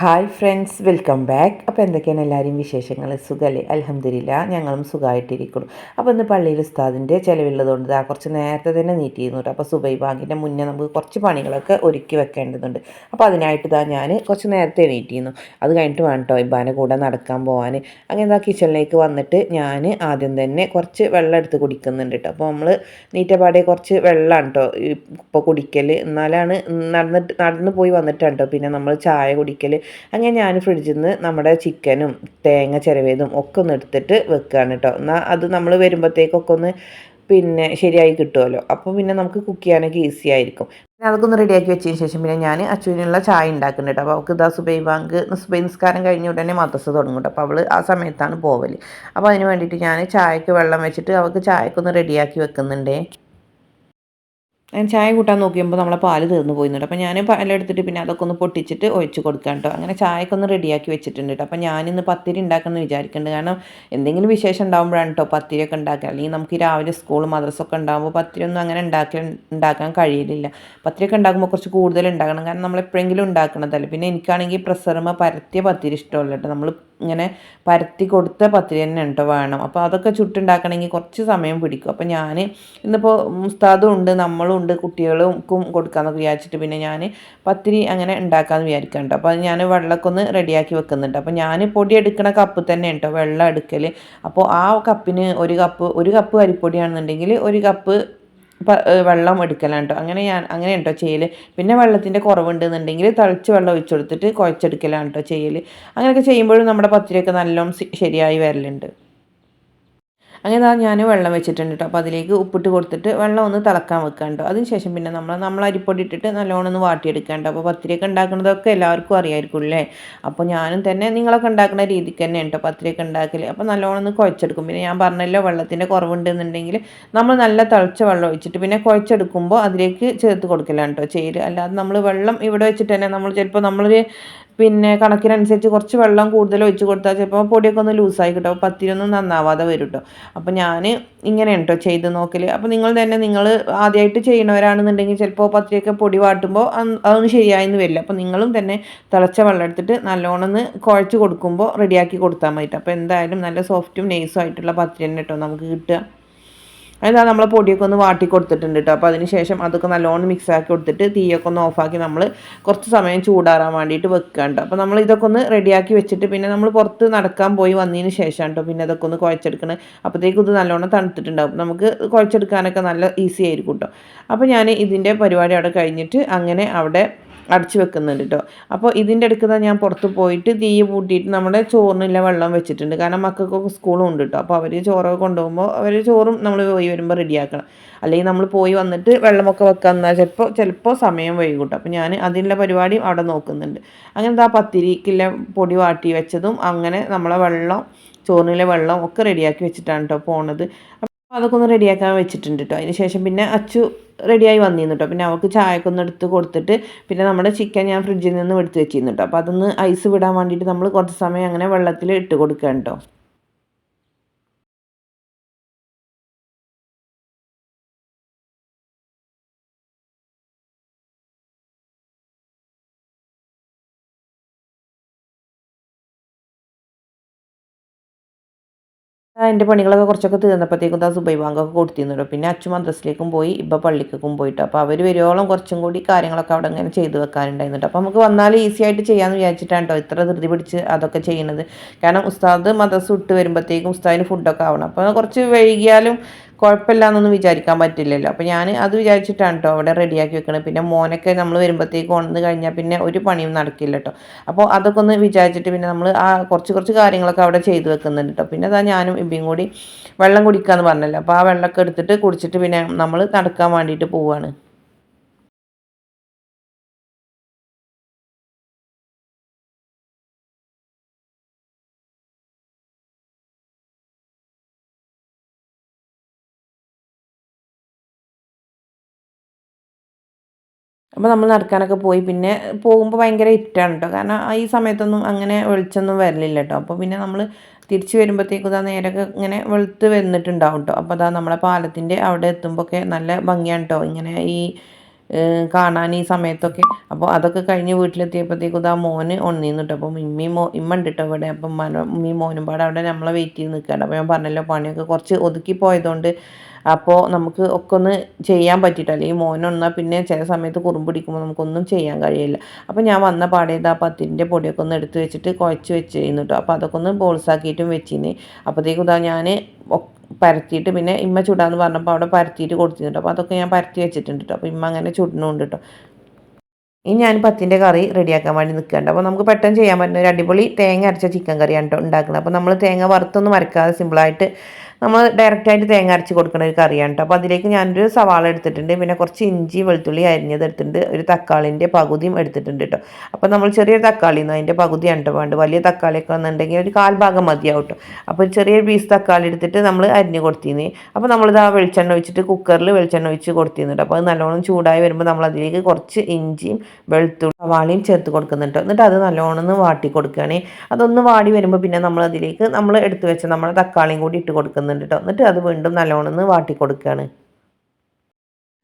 Hi friends welcome back അപ്പോൾ എന്തൊക്കെയാണ് എല്ലാവരും വിശേഷങ്ങൾ സുഖല്ലേ? അലഹമില്ല ഞങ്ങളും സുഖമായിട്ടിരിക്കുന്നു അപ്പോൾ ഇന്ന് പള്ളിയിൽ ഉസ്താദിന്റെ ചിലവുള്ളതുകൊണ്ട് ആ കുറച്ച് നേരത്തെ തന്നെ നീറ്റ് ചെയ്യുന്നു കേട്ടോ. അപ്പോൾ സുബൈ ബാങ്കിന്റെ മുന്നേ നമുക്ക് കുറച്ച് പണികളൊക്കെ ഒരുക്കി വെക്കേണ്ടതുണ്ട്. അപ്പോൾ അതിനായിട്ട് ഇതാ ഞാൻ കുറച്ച് നേരത്തെ നീറ്റ് ചെയ്യുന്നു അത് കഴിഞ്ഞിട്ട് വേണം കേട്ടോ ഇബാനെ കൂടെ നടക്കാൻ പോകാൻ അങ്ങനെ ഇതാ കിച്ചണിലേക്ക് വന്നിട്ട് ഞാൻ ആദ്യം തന്നെ കുറച്ച് വെള്ളം എടുത്ത് കുടിക്കുന്നുണ്ട് കേട്ടോ അപ്പോൾ നമ്മൾ നീറ്റപാടെ കുറച്ച് വെള്ളമാണ് കേട്ടോ ഇപ്പോൾ കുടിക്കൽ എന്നാലാണ് നടന്നിട്ട് നടന്ന് പോയി വന്നിട്ടാണ് കേട്ടോ പിന്നെ നമ്മൾ ചായ കുടിക്കൽ അങ്ങനെ ഞാൻ ഫ്രിഡ്ജിൽ നിന്ന് നമ്മുടെ ചിക്കനും തേങ്ങ ചിരവേതും ഒക്കെ ഒന്ന് എടുത്തിട്ട് വെക്കുകയാണ് കേട്ടോ എന്നാൽ അത് നമ്മൾ വരുമ്പോഴത്തേക്കൊക്കെ ഒന്ന് പിന്നെ ശരിയായി കിട്ടുമല്ലോ അപ്പോൾ പിന്നെ നമുക്ക് കുക്ക് ചെയ്യാനൊക്കെ ഈസി ആയിരിക്കും. പിന്നെ അതൊക്കെ ഒന്ന് റെഡിയാക്കി വെച്ചതിന് ശേഷം പിന്നെ ഞാൻ അച്ഛനുള്ള ചായ ഉണ്ടാക്കുന്നുണ്ട് അപ്പോൾ അവൾക്ക് ഇതാ സുബൈ ബാങ്ക് സുബൈ നിസ്കാരം കഴിഞ്ഞ ഉടനെ മദ്രസ തുടങ്ങും അപ്പോൾ അവൾ ആ സമയത്താണ് പോവൽ അപ്പോൾ അതിന് വേണ്ടിയിട്ട് ഞാൻ ചായക്ക് വെള്ളം വെച്ചിട്ട് അവൾക്ക് ചായക്കൊന്ന് റെഡിയാക്കി വെക്കുന്നുണ്ടേ. ഞാൻ ചായ കൂട്ടാൻ നോക്കിയപ്പോൾ നമ്മളെ പാൽ തീർന്നു പോയിട്ടുണ്ട് അപ്പോൾ ഞാൻ പാലെടുത്തിട്ട് പിന്നെ അതൊക്കെ ഒന്ന് പൊട്ടിച്ചിട്ട് ഒഴിച്ച് കൊടുക്കാം കേട്ടോ അങ്ങനെ ചായയൊക്കെ ഒന്ന് റെഡിയാക്കി വെച്ചിട്ടുണ്ട് കേട്ടോ അപ്പോൾ ഞാനിന്ന് പത്തിരി ഉണ്ടാക്കുമെന്ന് വിചാരിക്കുന്നുണ്ട് കാരണം എന്തെങ്കിലും വിശേഷം ഉണ്ടാകുമ്പോഴാണ് കേട്ടോ പത്തിരിയൊക്കെ ഉണ്ടാക്കുക. അല്ലെങ്കിൽ നമുക്ക് രാവിലെ സ്കൂൾ മദ്രസൊക്കെ ഉണ്ടാകുമ്പോൾ പത്തിരിയൊന്നും അങ്ങനെ ഉണ്ടാക്കി ഉണ്ടാക്കാൻ കഴിയില്ല പത്തിരിയൊക്കെ ഉണ്ടാക്കുമ്പോൾ കുറച്ച് കൂടുതൽ ഉണ്ടാക്കണം. കാരണം നമ്മൾ എപ്പോഴെങ്കിലും ഉണ്ടാക്കണതല്ലേ. പിന്നെ എനിക്കാണെങ്കിൽ പ്രസറുമ്പോൾ പരത്തിയ പത്തിരി ഇഷ്ടമല്ല കേട്ടോ നമ്മൾ ഇങ്ങനെ പരത്തി കൊടുത്ത പത്തിരി തന്നെ കേട്ടോ വേണം. അപ്പോൾ അതൊക്കെ ചുട്ടുണ്ടാക്കണമെങ്കിൽ കുറച്ച് സമയം പിടിക്കും. അപ്പോൾ ഞാൻ ഇന്നിപ്പോൾ ഉസ്താദും ഉണ്ട് നമ്മളും ഉണ്ട് കുട്ടികൾക്കും കൊടുക്കാമെന്നൊക്കെ വിചാരിച്ചിട്ട് പിന്നെ ഞാൻ പത്തിരി അങ്ങനെ ഉണ്ടാക്കാമെന്ന് വിചാരിക്കുന്നുണ്ട് അപ്പോൾ അത് ഞാൻ വെള്ളമൊക്കെ ഒന്ന് റെഡിയാക്കി വെക്കുന്നുണ്ട്. അപ്പോൾ ഞാൻ പൊടി എടുക്കുന്ന കപ്പ് തന്നെ കേട്ടോ വെള്ളം എടുക്കൽ അപ്പോൾ ആ കപ്പിന് ഒരു കപ്പ് ഒരു കപ്പ് അരിപ്പൊടിയാണെന്നുണ്ടെങ്കിൽ ഒരു കപ്പ് വെള്ളം എടുക്കലാണ് കേട്ടോ അങ്ങനെ ഞാൻ അങ്ങനെ കേട്ടോ ചെയ്യൽ പിന്നെ വെള്ളത്തിന്റെ കുറവുണ്ടെന്നുണ്ടെങ്കിൽ തളിച്ച് വെള്ളം ഒഴിച്ചു കൊടുത്തിട്ട് കുഴച്ചെടുക്കലാണ് കേട്ടോ ചെയ്യൽ അങ്ങനെയൊക്കെ ചെയ്യുമ്പോഴും നമ്മുടെ പത്തിരിയൊക്കെ നല്ലോണം ശരിയായി വരലുണ്ട്. അങ്ങനെ ഞാൻ വെള്ളം വെച്ചിട്ടുണ്ട് കേട്ടോ അപ്പോൾ അതിലേക്ക് ഉപ്പിട്ട് കൊടുത്തിട്ട് വെള്ളം ഒന്ന് തിളക്കാൻ വെക്കാണ്ടോ അതിന് ശേഷം പിന്നെ നമ്മൾ നമ്മൾ അരിപ്പൊടി ഇട്ടിട്ട് നല്ലോണം ഒന്ന് വാട്ടിയെടുക്കാണ്ടോ അപ്പോൾ പത്തിരിയൊക്കെ ഉണ്ടാക്കുന്നതൊക്കെ എല്ലാവർക്കും അറിയായിരിക്കും അല്ലേ അപ്പോൾ ഞാനും തന്നെ നിങ്ങളൊക്കെ ഉണ്ടാക്കുന്ന രീതിക്ക് തന്നെ കേട്ടോ പത്തിരിയൊക്കെ ഉണ്ടാക്കൽ അപ്പോൾ നല്ലോണം ഒന്ന് കുഴച്ചെടുക്കും. പിന്നെ ഞാൻ പറഞ്ഞല്ലോ വെള്ളത്തിന്റെ കുറവുണ്ടെന്നുണ്ടെങ്കിൽ നമ്മൾ നല്ല തിളച്ച വെള്ളം ഒഴിച്ചിട്ട് പിന്നെ കുഴച്ചെടുക്കുമ്പോൾ അതിലേക്ക് ചേർത്ത് കൊടുക്കലാണ് കേട്ടോ ചേര് അല്ലാതെ നമ്മൾ വെള്ളം ഇവിടെ വെച്ചിട്ട് തന്നെ നമ്മൾ ചിലപ്പോൾ നമ്മളൊരു പിന്നെ കണക്കിനനുസരിച്ച് കുറച്ച് വെള്ളം കൂടുതൽ ഒഴിച്ച് കൊടുത്താൽ ചിലപ്പോൾ പൊടിയൊക്കെ ഒന്ന് ലൂസായി കിട്ടും. അപ്പോൾ പത്തിരൊന്നും നന്നാവാതെ വരും കേട്ടോ അപ്പോൾ ഞാൻ ഇങ്ങനെ കേട്ടോ ചെയ്ത് നോക്കൽ അപ്പോൾ നിങ്ങൾ തന്നെ നിങ്ങൾ ആദ്യമായിട്ട് ചെയ്യണവരാണെന്നുണ്ടെങ്കിൽ ചിലപ്പോൾ പത്തിരിയൊക്കെ പൊടി വാട്ടുമ്പോൾ അതൊന്നും ശരിയായെന്ന് വരില്ല. അപ്പോൾ നിങ്ങളും തന്നെ തിളച്ച വെള്ളം എടുത്തിട്ട് നല്ലോണം ഒന്ന് കുഴച്ച് കൊടുക്കുമ്പോൾ റെഡിയാക്കി കൊടുത്താൽ മതി അപ്പോൾ എന്തായാലും നല്ല സോഫ്റ്റും നെയ്സും ആയിട്ടുള്ള പത്തിരി തന്നെ കേട്ടോ നമുക്ക് കിട്ടുക. അതാ നമ്മൾ പൊടിയൊക്കെ ഒന്ന് വാട്ടി കൊടുത്തിട്ടുണ്ട് കേട്ടോ അപ്പോൾ അതിന് ശേഷം അതൊക്കെ നല്ലോണം മിക്സ് ആക്കി കൊടുത്തിട്ട് തീയൊക്കെ ഒന്ന് ഓഫാക്കി നമ്മൾ കുറച്ച് സമയം ചൂടാറാൻ വേണ്ടിയിട്ട് വെക്കുക കേട്ടോ അപ്പോൾ നമ്മൾ ഇതൊക്കെ ഒന്ന് റെഡിയാക്കി വെച്ചിട്ട് പിന്നെ നമ്മൾ പുറത്ത് നടക്കാൻ പോയി വന്നതിന് ശേഷം കേട്ടോ പിന്നെ അതൊക്കെ ഒന്ന് കുഴച്ചെടുക്കണം. അപ്പോഴത്തേക്കും ഇത് നല്ലോണം തണുത്തിട്ടുണ്ടാവും. നമുക്ക് കുഴച്ചെടുക്കാനൊക്കെ നല്ല ഈസി ആയിരിക്കും കേട്ടോ അപ്പോൾ ഞാൻ ഇതിന്റെ പരിപാടി അവിടെ കഴിഞ്ഞിട്ട് അങ്ങനെ അവിടെ അടച്ചു വെക്കുന്നുണ്ട് കേട്ടോ അപ്പോൾ ഇതിന്റെ അടുക്കുന്ന ഞാൻ പുറത്ത് പോയിട്ട് തീ പൂട്ടിയിട്ട് നമ്മുടെ ചോറിനില്ല വെള്ളം വെച്ചിട്ടുണ്ട്. കാരണം മക്കൾക്കൊക്കെ സ്കൂളും ഉണ്ട് കേട്ടോ അപ്പോൾ അവർ ചോറൊക്കെ കൊണ്ടുപോകുമ്പോൾ അവർ ചോറും നമ്മൾ പോയി വരുമ്പോൾ റെഡിയാക്കണം. അല്ലെങ്കിൽ നമ്മൾ പോയി വന്നിട്ട് വെള്ളമൊക്കെ വെക്കാൻ എന്നാൽ ചിലപ്പോൾ ചിലപ്പോൾ സമയം വൈകും അപ്പോൾ ഞാൻ അതിനുള്ള പരിപാടിയും അവിടെ നോക്കുന്നുണ്ട്. അങ്ങനെ ആ പത്തിരിക്കില്ല പൊടി വാട്ടി വെച്ചതും അങ്ങനെ നമ്മളെ വെള്ളം ചോറിനിലെ വെള്ളം ഒക്കെ റെഡിയാക്കി വെച്ചിട്ടാണ് കേട്ടോ പോണത്. അപ്പോൾ അതൊക്കെ ഒന്ന് റെഡിയാക്കാൻ വെച്ചിട്ടുണ്ട് കേട്ടോ അതിന് ശേഷം പിന്നെ അച്ചു റെഡിയായി വന്നിരുന്നു കേട്ടോ പിന്നെ അവൾക്ക് ചായയൊക്കെ ഒന്ന് എടുത്ത് കൊടുത്തിട്ട് പിന്നെ നമ്മുടെ ചിക്കൻ ഞാൻ ഫ്രിഡ്ജിൽ നിന്ന് എടുത്ത് വെച്ചിരുന്നു കേട്ടോ അപ്പോൾ അതൊന്ന് ഐസ് വിടാൻ വേണ്ടിയിട്ട് നമ്മൾ കുറച്ച് സമയം അങ്ങനെ വെള്ളത്തിൽ ഇട്ട് കൊടുക്കുക കേട്ടോ എന്റെ പണികളൊക്കെ കുറച്ചൊക്കെ തീർന്നപ്പോഴത്തേക്കും ആ സുബൈ ബാങ്കൊക്കെ കൊടുത്തിരുന്നു പിന്നെ അച്ഛൻ മദ്രസിലേക്കും പോയി ഇപ്പം പള്ളിക്കും പോയിട്ട്. അപ്പോൾ അവർ വരുവോളം കുറച്ചും കൂടി കാര്യങ്ങളൊക്കെ അവിടെ ഇങ്ങനെ ചെയ്തു വെക്കാനുണ്ടായിരുന്നു അപ്പോൾ നമുക്ക് വന്നാൽ ഈസി ആയിട്ട് ചെയ്യാമെന്ന് വിചാരിച്ചിട്ടാണ് കേട്ടോ ഇത്ര ധൃതി പിടിച്ച് അതൊക്കെ ചെയ്യുന്നത്. കാരണം ഉസ്താദ് മദ്രസ് വിട്ട് വരുമ്പോഴത്തേക്കും ഉസ്താദിന് ഫുഡൊക്കെ ആവണം. അപ്പോൾ കുറച്ച് വൈകിയാലും കുഴപ്പമില്ല എന്നൊന്നും വിചാരിക്കാൻ പറ്റില്ലല്ലോ. അപ്പോൾ ഞാൻ അത് വിചാരിച്ചിട്ടാണ് കേട്ടോ അവിടെ റെഡിയാക്കി വെക്കണത് പിന്നെ മോനൊക്കെ നമ്മൾ വരുമ്പോഴത്തേക്ക് ഉണർന്ന് കഴിഞ്ഞാൽ പിന്നെ ഒരു പണിയും നടക്കില്ല കേട്ടോ അപ്പോൾ അതൊക്കെ ഒന്ന് വിചാരിച്ചിട്ട് പിന്നെ നമ്മൾ ആ കുറച്ച് കുറച്ച് കാര്യങ്ങളൊക്കെ അവിടെ ചെയ്തു വെക്കുന്നുണ്ട് കേട്ടോ പിന്നെ അതാ ഞാനും ഇബിയും കൂടി വെള്ളം കുടിക്കാമെന്ന് പറഞ്ഞല്ലോ. അപ്പോൾ ആ വെള്ളമൊക്കെ എടുത്തിട്ട് കുടിച്ചിട്ട് പിന്നെ നമ്മൾ നടക്കാൻ വേണ്ടിയിട്ട് പോവുകയാണ് അപ്പോൾ നമ്മൾ നടക്കാനൊക്കെ പോയി. പിന്നെ പോകുമ്പോൾ ഭയങ്കര ഇറ്റാണ് കേട്ടോ കാരണം ഈ സമയത്തൊന്നും അങ്ങനെ വെളിച്ചൊന്നും വരലില്ല കേട്ടോ അപ്പോൾ പിന്നെ നമ്മൾ തിരിച്ച് വരുമ്പോഴത്തേക്കും ഇതാ നേരൊക്കെ ഇങ്ങനെ വെളുത്ത് വന്നിട്ടുണ്ടാവും കേട്ടോ അപ്പോൾ അതാ നമ്മളെ പാലത്തിന്റെ അവിടെ എത്തുമ്പോഴൊക്കെ നല്ല ഭംഗിയാണ് കേട്ടോ ഇങ്ങനെ ഈ കാണാൻ ഈ സമയത്തൊക്കെ. അപ്പോൾ അതൊക്കെ കഴിഞ്ഞ് വീട്ടിലെത്തിയപ്പോഴത്തേക്കും ഇതാ മോന് ഉണർന്നിരുന്നു കേട്ടോ അപ്പം ഇമ്മി മോ ഇമ്മ ഉണ്ട് കേട്ടോ ഇവിടെ. അപ്പം മന ഉമ്മി മോനും പാടെ അവിടെ നമ്മളെ വെയിറ്റ് ചെയ്ത് നിൽക്കുകയാണ് അപ്പോൾ ഞാൻ പറഞ്ഞല്ലോ പണിയൊക്കെ കുറച്ച് ഒതുക്കി പോയതുകൊണ്ട് അപ്പോൾ നമുക്ക് ഒക്കെ ഒന്ന് ചെയ്യാൻ പറ്റിയിട്ടില്ല ഈ മോനൊന്നാൽ പിന്നെ ചില സമയത്ത് കുറുമ്പിടിക്കുമ്പോൾ നമുക്കൊന്നും ചെയ്യാൻ കഴിയില്ല. അപ്പോൾ ഞാൻ വന്ന പാടേത് ആ പത്തിന്റെ പൊടിയൊക്കെ ഒന്ന് എടുത്ത് വെച്ചിട്ട് കുഴച്ച് വെച്ച് കേട്ടോ അപ്പോൾ അതൊക്കെ ഒന്ന് ബോൾസാക്കിയിട്ടും വെച്ചിരുന്നേ. അപ്പോഴത്തേക്കും ഇതാ ഞാൻ പരത്തിയിട്ട് പിന്നെ ഇമ്മ ചുടാന്ന് പറഞ്ഞപ്പോൾ അവിടെ പരത്തിയിട്ട് കൊടുത്തിട്ടുണ്ട് അപ്പോൾ അതൊക്കെ ഞാൻ പരത്തി വെച്ചിട്ടുണ്ട് കേട്ടോ അപ്പോൾ ഇമ്മ അങ്ങനെ ചുടുന്നുണ്ട് കേട്ടോ ഇനി ഞാൻ പത്തിന്റെ കറി റെഡിയാക്കാൻ വേണ്ടി നിൽക്കുന്നുണ്ട് അപ്പോൾ നമുക്ക് പെട്ടെന്ന് ചെയ്യാൻ പറ്റുന്ന ഒരു അടിപൊളി തേങ്ങ അരച്ച ചിക്കൻ കറിയാണ് കേട്ടോ ഉണ്ടാക്കുന്നത്. അപ്പോൾ നമ്മൾ തേങ്ങ വറുത്തൊന്നും അരക്കാതെ സിമ്പിളായിട്ട് നമ്മൾ ഡയറക്റ്റായിട്ട് തേങ്ങ അരച്ച് കൊടുക്കുന്ന ഒരു കറിയാണ് കേട്ടോ അപ്പോൾ അതിലേക്ക് ഞാനൊരു സവാള എടുത്തിട്ടുണ്ട്. പിന്നെ കുറച്ച് ഇഞ്ചി വെളുത്തുള്ളി അരിഞ്ഞത് എടുത്തിട്ടുണ്ട്. ഒരു തക്കാളിന്റെ പകുതിയും എടുത്തിട്ടുണ്ട് കേട്ടോ അപ്പോൾ നമ്മൾ ചെറിയൊരു തക്കാളി നിന്ന് അതിന്റെ പകുതിയാണ് കേട്ടോ വേണ്ടത്. വലിയ തക്കാളിയൊക്കെ വന്നിട്ടുണ്ടെങ്കിൽ ഒരു കാൽഭാഗം മതിയാവും കേട്ടോ അപ്പോൾ ചെറിയൊരു പീസ് തക്കാളി എടുത്തിട്ട് നമ്മൾ അരിഞ്ഞ് കൊടുത്തിരുന്നു. അപ്പോൾ നമ്മളിത് ആ വെളിച്ചെണ്ണ ഒഴിച്ചിട്ട് കുക്കറിൽ വെളിച്ചെണ്ണ ഒഴിച്ച് കൊടുത്തിരുന്നു കേട്ടോ അപ്പോൾ അത് നല്ലോണം ചൂടായി വരുമ്പോൾ നമ്മൾ അതിലേക്ക് കുറച്ച് ഇഞ്ചിയും വെളുത്തുള്ളി സവാളയും ചേർത്ത് കൊടുക്കുന്നുണ്ട് എന്നിട്ട് അത് നല്ലോണം ഒന്ന് വാട്ടി കൊടുക്കുകയാണെങ്കിൽ അതൊന്ന് വാടി വരുമ്പോൾ പിന്നെ നമ്മൾ അതിലേക്ക് നമ്മൾ എടുത്തു വെച്ച നമ്മുടെ തക്കാളിയും കൂടി ഇട്ട് കൊടുക്കുന്നുണ്ട് കേട്ടോ എന്നിട്ട് അത് വീണ്ടും നല്ലോണം വാട്ടി കൊടുക്കുകയാണ്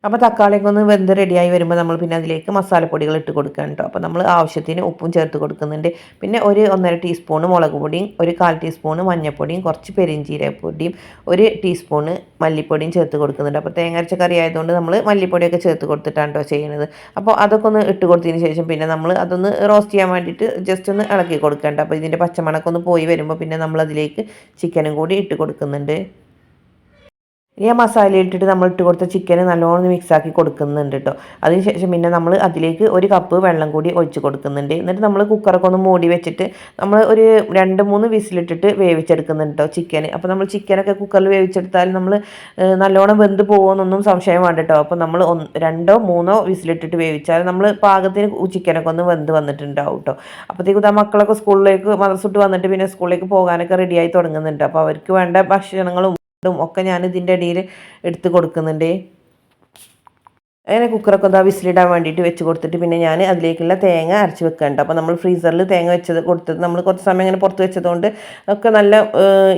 അപ്പോൾ തക്കാളിയൊക്കെ ഒന്ന് വെന്ത് റെഡിയായി വരുമ്പോൾ നമ്മൾ പിന്നെ അതിലേക്ക് മസാലപ്പൊടികൾ ഇട്ട് കൊടുക്കുകയാണ് കേട്ടോ. അപ്പോൾ നമ്മൾ ആവശ്യത്തിന് ഉപ്പും ചേർത്ത് കൊടുക്കുന്നുണ്ട്. പിന്നെ ഒരു ഒന്നര ടീസ്പൂണ് മുളക് പൊടിയും ഒരു കാൽ ടീസ്പൂണ് മഞ്ഞൾപ്പൊടിയും കുറച്ച് പെരിഞ്ചീരപ്പൊടിയും ഒരു ടീസ്പൂണ് മല്ലിപ്പൊടിയും ചേർത്ത് കൊടുക്കുന്നുണ്ട്. അപ്പോൾ തേങ്ങരച്ച കറി ആയതുകൊണ്ട് നമ്മൾ മല്ലിപ്പൊടിയൊക്കെ ചേർത്ത് കൊടുത്തിട്ടാണ് കേട്ടോ ചെയ്യുന്നത് അപ്പോൾ അതൊക്കെ ഒന്ന് ഇട്ട് കൊടുത്തതിന് ശേഷം പിന്നെ നമ്മൾ അതൊന്ന് റോസ്റ്റ് ചെയ്യാൻ വേണ്ടിയിട്ട് ജസ്റ്റ് ഒന്ന് ഇളക്കി കൊടുക്കണ്ട അപ്പോൾ ഇതിന്റെ പച്ചമണക്കൊന്ന് പോയി വരുമ്പോൾ പിന്നെ നമ്മളതിലേക്ക് ചിക്കനും കൂടി ഇട്ട് കൊടുക്കുന്നുണ്ട്. ഇനി ആ മസാല ഇട്ടിട്ട് നമ്മൾ ഇട്ട് കൊടുത്ത ചിക്കൻ നല്ലോണം മിക്സ് ആക്കി കൊടുക്കുന്നുണ്ട് കേട്ടോ അതിനുശേഷം പിന്നെ നമ്മൾ അതിലേക്ക് ഒരു കപ്പ് വെള്ളം കൂടി ഒഴിച്ച് കൊടുക്കുന്നുണ്ട്. എന്നിട്ട് നമ്മൾ കുക്കറൊക്കെ ഒന്ന് മൂടി വെച്ചിട്ട് നമ്മൾ ഒരു രണ്ട് മൂന്ന് വിസിലിട്ടിട്ട് വേവിച്ചെടുക്കുന്നുണ്ട് കേട്ടോ ചിക്കൻ അപ്പോൾ നമ്മൾ ചിക്കനൊക്കെ കുക്കറിൽ വേവിച്ചെടുത്താൽ നമ്മൾ നല്ലോണം വെന്ത് പോകുമെന്നൊന്നും സംശയം വേണ്ട കേട്ടോ അപ്പോൾ നമ്മൾ രണ്ടോ മൂന്നോ വിസിലിട്ടിട്ട് വേവിച്ചാൽ നമ്മൾ പാകത്തിന് ചിക്കനൊക്കെ ഒന്ന് വെന്ത് വന്നിട്ടുണ്ടാവും കേട്ടോ അപ്പോഴത്തേക്കും ആ മക്കളൊക്കെ സ്കൂളിലേക്ക് മദ്രസിട്ട് വന്നിട്ട് പിന്നെ സ്കൂളിലേക്ക് പോകാനൊക്കെ റെഡിയായി തുടങ്ങുന്നുണ്ട് അപ്പോൾ അവർക്ക് വേണ്ട ഭക്ഷണങ്ങളും ഒക്കെ ഞാൻ ഇതിന്റെ ഇടയിൽ എടുത്ത് കൊടുക്കുന്നുണ്ട്. അങ്ങനെ കുക്കറൊക്കെ എന്താ വിസിലിടാൻ വേണ്ടിയിട്ട് വെച്ച് കൊടുത്തിട്ട് പിന്നെ ഞാൻ അതിലേക്കുള്ള തേങ്ങ അരച്ച് വെക്കുന്നുണ്ട് അപ്പോൾ നമ്മൾ ഫ്രീസറിൽ തേങ്ങ വെച്ചത് കൊടുത്തത് നമ്മൾ കുറച്ച് സമയം ഇങ്ങനെ പുറത്ത് വെച്ചതുകൊണ്ട് ഒക്കെ നല്ല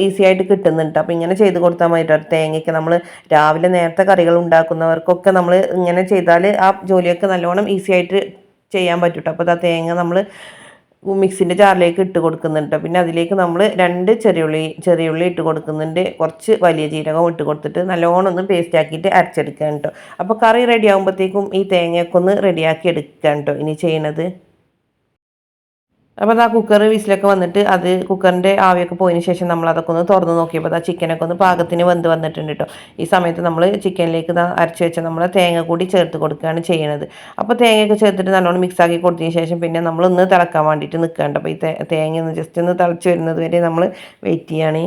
ഈസി ആയിട്ട് കിട്ടുന്നുണ്ട്. അപ്പോൾ ഇങ്ങനെ ചെയ്ത് കൊടുത്താൽ മതി തേങ്ങയ്ക്ക് നമ്മൾ രാവിലെ നേരത്തെ കറികൾ ഉണ്ടാക്കുന്നവർക്കൊക്കെ നമ്മൾ ഇങ്ങനെ ചെയ്താൽ ആ ജോലിയൊക്കെ നല്ലോണം ഈസി ആയിട്ട് ചെയ്യാൻ പറ്റും അപ്പോൾ ആ തേങ്ങ നമ്മൾ മിക്സിന്റെ ജാറിലേക്ക് ഇട്ട് കൊടുക്കുന്നുണ്ട്. പിന്നെ അതിലേക്ക് നമ്മൾ രണ്ട് ചെറിയുള്ളി ചെറിയുള്ളി ഇട്ട് കൊടുക്കുന്നുണ്ട്. കുറച്ച് വലിയ ജീരകം ഇട്ട് കൊടുത്തിട്ട് നല്ലോണം ഒന്ന് പേസ്റ്റ് ആക്കിയിട്ട് അരച്ചെടുക്കാൻ കേട്ടോ അപ്പോൾ കറി റെഡി ആകുമ്പോഴത്തേക്കും ഈ തേങ്ങയൊക്കെ ഒന്ന് റെഡിയാക്കി എടുക്കാൻ കേട്ടോ ഇനി ചെയ്യണത്. അപ്പോൾ ആ കുക്കർ വിസിലൊക്കെ വന്നിട്ട് അത് കുക്കറിന്റെ ആവിയൊക്കെ പോയതിന് ശേഷം നമ്മൾ അതൊക്കെ ഒന്ന് തുറന്ന് നോക്കിയപ്പോൾ ആ ചിക്കനൊക്കെ ഒന്ന് പാകത്തിന് വെന്ത് വന്നിട്ടുണ്ട് കേട്ടോ ഈ സമയത്ത് നമ്മൾ ചിക്കനിലേക്ക് അരച്ച് വെച്ച നമ്മൾ തേങ്ങ കൂടി ചേർത്ത് കൊടുക്കുകയാണ് ചെയ്യുന്നത് അപ്പോൾ തേങ്ങയൊക്കെ ചേർത്തിട്ട് നല്ലോണം മിക്സ് ആക്കി കൊടുത്തതിന് ശേഷം പിന്നെ നമ്മൾ ഒന്ന് തിളക്കാൻ വേണ്ടിയിട്ട് നിൽക്കേണ്ട അപ്പോൾ ഈ തേങ്ങ ഒന്ന് ജസ്റ്റ് ഒന്ന് തിളച്ച് വരുന്നത് വരെ നമ്മൾ വെയിറ്റ് ചെയ്യുകയാണ്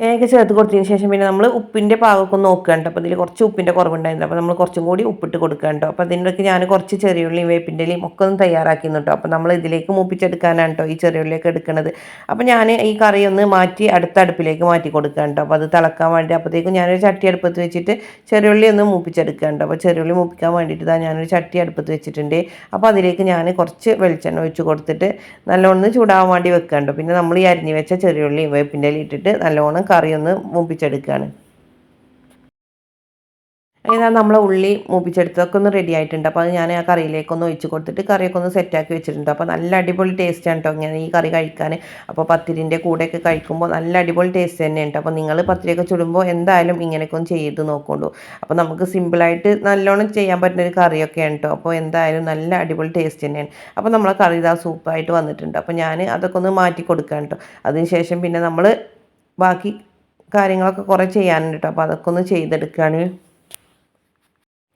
തേങ്ങ ചേർത്ത് കൊടുത്തതിന് ശേഷം പിന്നെ നമ്മൾ ഉപ്പിന്റെ പാകമൊക്കെ നോക്കുകയാണ് അപ്പോൾ ഇതിൽ കുറച്ച് ഉപ്പിന്റെ കുറവുണ്ടായിരുന്നു. അപ്പോൾ നമ്മൾ കുറച്ചും കൂടി ഉപ്പിട്ട് കൊടുക്കുകയുണ്ടോ അപ്പോൾ അതിന്റെയൊക്കെ ഞാൻ കുറച്ച് ചെറിയുള്ളിയും വേപ്പിന്റെയും ഒക്കെ ഒന്ന് തയ്യാറാക്കിയിരുന്നു കേട്ടോ. അപ്പോൾ നമ്മൾ ഇതിലേക്ക് മൂപ്പിച്ചെടുക്കാനാണ് കേട്ടോ ഈ ചെറിയുള്ളിയൊക്കെ എടുക്കുന്നത് അപ്പോൾ ഞാൻ ഈ കറി ഒന്ന് മാറ്റി അടുത്ത അടുപ്പിലേക്ക് മാറ്റി കൊടുക്കുകയുണ്ടോ അപ്പോൾ അത് തിളക്കാൻ വേണ്ടി അപ്പോഴത്തേക്കും ഞാനൊരു ചട്ടി അടുപ്പത്ത് വെച്ചിട്ട് ചെറിയുള്ളി ഒന്ന് മൂപ്പിച്ചെടുക്കുകയുണ്ടോ അപ്പോൾ ചെറിയുള്ളി മൂപ്പിക്കാൻ വേണ്ടിയിട്ട് ഇതാ ഞാനൊരു ചട്ടി അടുപ്പത്ത് വെച്ചിട്ടുണ്ട്. അപ്പോൾ അതിലേക്ക് ഞാൻ കുറച്ച് വെളിച്ചെണ്ണ ഒഴിച്ച് കൊടുത്തിട്ട് നല്ലോണം ചൂടാവാൻ വേണ്ടി വെക്കുകയുണ്ടോ പിന്നെ നമ്മൾ ഈ അരിഞ്ഞ് വെച്ച ചെറിയുള്ളിയും വേപ്പിന്റെ ഇട്ടിട്ട് നല്ലോണം കറി ഒന്ന് മൂപ്പിച്ചെടുക്കുകയാണ് ഇതാ നമ്മളെ ഉള്ളി മൂപ്പിച്ചെടുത്തതൊക്കെ ഒന്ന് റെഡി ആയിട്ടുണ്ട്. അപ്പോൾ അത് ഞാൻ ആ കറിയിലേക്കൊന്ന് ഒഴിച്ച് കൊടുത്തിട്ട് കറിയൊക്കെ ഒന്ന് സെറ്റാക്കി വെച്ചിട്ടുണ്ട്. അപ്പോൾ നല്ല അടിപൊളി ടേസ്റ്റാണ് കേട്ടോ ഇങ്ങനെ ഈ കറി കഴിക്കാൻ. അപ്പോൾ പത്തിരിന്റെ കൂടെയൊക്കെ കഴിക്കുമ്പോൾ നല്ല അടിപൊളി ടേസ്റ്റ് തന്നെയുണ്ട് അപ്പോൾ നിങ്ങൾ പത്തിരിയൊക്കെ ചുടുമ്പോൾ എന്തായാലും ഇങ്ങനെയൊക്കെ ഒന്ന് ചെയ്ത് നോക്കുള്ളൂ അപ്പോൾ നമുക്ക് സിമ്പിളായിട്ട് നല്ലോണം ചെയ്യാൻ പറ്റുന്ന ഒരു കറിയൊക്കെയാണ് കേട്ടോ അപ്പോൾ എന്തായാലും നല്ല അടിപൊളി ടേസ്റ്റ് തന്നെയാണ്. അപ്പോൾ നമ്മളെ കറി ഇതാ സൂപ്പറായിട്ട് വന്നിട്ടുണ്ട്. അപ്പോൾ ഞാൻ അതൊക്കെ ഒന്ന് മാറ്റി കൊടുക്കാം കേട്ടോ അതിന് പിന്നെ നമ്മൾ ബാക്കി കാര്യങ്ങളൊക്കെ കുറേ ചെയ്യാനുണ്ട് കേട്ടോ അപ്പോൾ അതൊക്കെ ഒന്ന് ചെയ്തെടുക്കുകയാണ്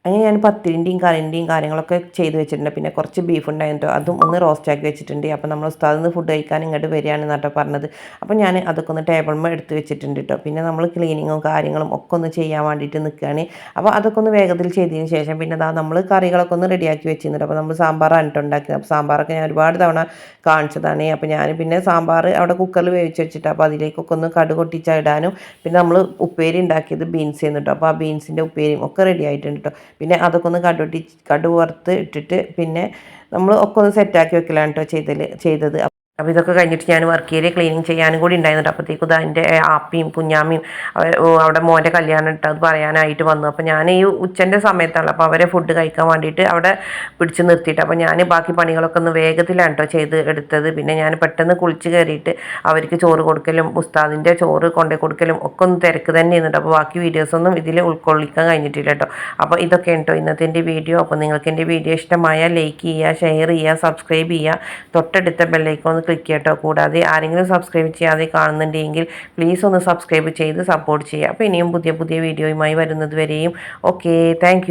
അങ്ങനെ ഞാൻ പത്തിരിന്റെയും കറിന്റെയും കാര്യങ്ങളൊക്കെ ചെയ്ത് വെച്ചിട്ടുണ്ട്. പിന്നെ കുറച്ച് ബീഫ് ഉണ്ടായിരുന്നു. അതും ഒന്ന് റോസ്റ്റ് ആക്കി വെച്ചിട്ടുണ്ട്. അപ്പോൾ നമ്മൾ ഉസ്താദിൽ നിന്ന് ഫുഡ് കഴിക്കാൻ ഇങ്ങോട്ട് വരികയാണ് കേട്ടോ പറഞ്ഞത്. അപ്പോൾ ഞാൻ അതൊക്കെ ഒന്ന് ടേബിൾമേ എടുത്ത് വെച്ചിട്ടുണ്ട് കേട്ടോ പിന്നെ നമ്മൾ ക്ലീനിങ്ങും കാര്യങ്ങളും ഒക്കെ ഒന്ന് ചെയ്യാൻ വേണ്ടിയിട്ട് നിൽക്കുകയാണ് അപ്പോൾ അതൊക്കെ ഒന്ന് വേഗത്തിൽ ചെയ്തതിന് ശേഷം പിന്നെ അതാ നമ്മൾ കറികളൊക്കെ ഒന്ന് റെഡിയാക്കി വെച്ചിരുന്നുണ്ട് അപ്പോൾ നമ്മൾ സാമ്പാറാണ് കേട്ടോ ഉണ്ടാക്കിയത്. അപ്പോൾ സാമ്പാറൊക്കെ ഞാൻ ഒരുപാട് തവണ കാണിച്ചതാണ്. അപ്പോൾ ഞാൻ പിന്നെ സാമ്പാർ അവിടെ കുക്കറിൽ വേവിച്ച് വെച്ചിട്ട് അപ്പോൾ അതിലേക്കൊക്കെ ഒന്ന് കടു ഇടാനും. പിന്നെ നമ്മൾ ഉപ്പേരി ഉണ്ടാക്കിയത് ബീൻസ് ചെയ്യുന്നുണ്ടോ അപ്പോൾ ആ ബീൻസിന്റെ ഉപ്പേരിയും ഒക്കെ റെഡി ആയിട്ടുണ്ട് കേട്ടോ പിന്നെ അതൊക്കെ ഒന്ന് കടുവട്ടി കടുവറുത്ത് ഇട്ടിട്ട് പിന്നെ നമ്മൾ ഒക്കെ ഒന്ന് സെറ്റാക്കി വെക്കലാണ് കേട്ടോ ചെയ്തത് ചെയ്തത്. അപ്പോൾ ഇതൊക്കെ കഴിഞ്ഞിട്ട് ഞാൻ വർക്ക് ഏരിയ ക്ലീനിങ് ചെയ്യാനും കൂടി ഉണ്ടായിരുന്നു അപ്പോഴത്തേക്കും ഇതാ എന്റെ ആപ്പിയും കുഞ്ഞാമ്മയും അവിടെ മോന്റെ കല്യാണം ഇട്ട് അത് പറയാനായിട്ട് വന്നു. അപ്പോൾ ഞാൻ ഈ ഉച്ചന്റെ സമയത്താണ്. അപ്പോൾ അവരെ ഫുഡ് കഴിക്കാൻ വേണ്ടിയിട്ട് അവിടെ പിടിച്ച് നിർത്തിയിട്ട് അപ്പോൾ ഞാൻ ബാക്കി പണികളൊക്കെ ഒന്ന് വേഗത്തിലാണ് കേട്ടോ ചെയ്ത് എടുത്തത്. പിന്നെ ഞാൻ പെട്ടെന്ന് കുളിച്ച് കയറിയിട്ട് അവർക്ക് ചോറ് കൊടുക്കലും ഉസ്താദിന്റെ ചോറ് കൊണ്ടേ കൊടുക്കലും ഒക്കെ ഒന്ന് തിരക്ക് തന്നെ ചെയ്യുന്നുണ്ട് അപ്പോൾ ബാക്കി വീഡിയോസൊന്നും ഇതിൽ ഉൾക്കൊള്ളിക്കാൻ കഴിഞ്ഞിട്ടില്ല കേട്ടോ അപ്പോൾ ഇതൊക്കെ കേട്ടോ ഇന്നത്തെ എന്റെ വീഡിയോ അപ്പോൾ നിങ്ങൾക്ക് എന്റെ വീഡിയോ ഇഷ്ടമായ ലൈക്ക് ചെയ്യുക ഷെയർ ചെയ്യുക സബ്സ്ക്രൈബ് ചെയ്യുക. തൊട്ടടുത്ത ബെല്ലൈക്കൺ ഒന്ന് ക്ലിക്ക് ചെയ്യട്ടോ. കൂടാതെ ആരെങ്കിലും സബ്സ്ക്രൈബ് ചെയ്യാതെ കാണുന്നുണ്ടെങ്കിൽ പ്ലീസ് ഒന്ന് സബ്സ്ക്രൈബ് ചെയ്ത് സപ്പോർട്ട് ചെയ്യുക. അപ്പോൾ ഇനിയും പുതിയ പുതിയ വീഡിയോയുമായി വരുന്നത് വരെയും. Okay thank